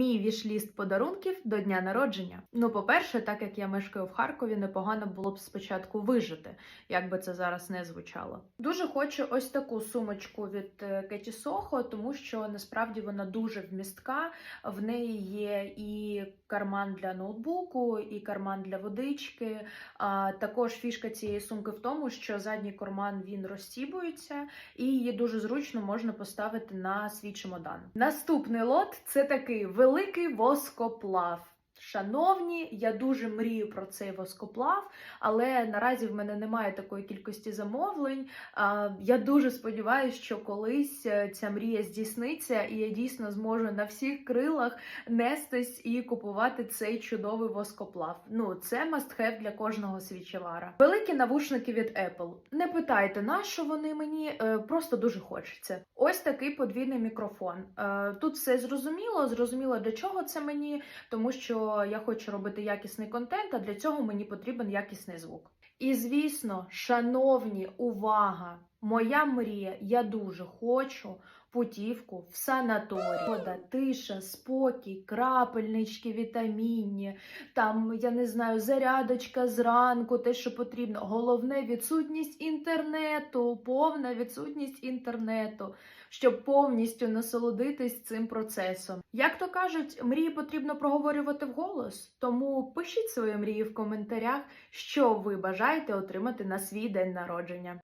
Мій вішліст подарунків до дня народження. Ну, по-перше, так як я мешкаю в Харкові, непогано було б спочатку вижити, як би це зараз не звучало. Дуже хочу ось таку сумочку від е, Кеті Сохо, тому що насправді вона дуже вмістка. В неї є і карман для ноутбуку, і карман для водички. А також фішка цієї сумки в тому, що задній карман він розстібується, і її дуже зручно можна поставити на свій чемодан. Наступний лот це такий великий воскоплав. Шановні, я дуже мрію про цей воскоплав, але наразі в мене немає такої кількості замовлень. Я дуже сподіваюся, що колись е, ця мрія здійсниться, і я дійсно зможу на всіх крилах нестись і купувати цей чудовий воскоплав. Ну, це have для кожного свічевара. Великі навушники від Apple. Не питайте, на що вони мені, е, просто дуже хочеться. Ось такий подвійний мікрофон. Е, Тут все зрозуміло, зрозуміло для чого це мені, тому що я хочу робити якісний контент, а для цього мені потрібен якісний звук. І звісно, шановні, увага! Моя мрія, я дуже хочу путівку в санаторій. Вода, тиша, спокій, крапельнички, вітамінні, там, я не знаю, зарядочка зранку, те, що потрібно. Головне відсутність інтернету, повна відсутність інтернету, щоб повністю насолодитись цим процесом. Як то кажуть, мрії потрібно проговорювати вголос. Тому пишіть свої мрії в коментарях, що ви бажаєте отримати на свій день народження.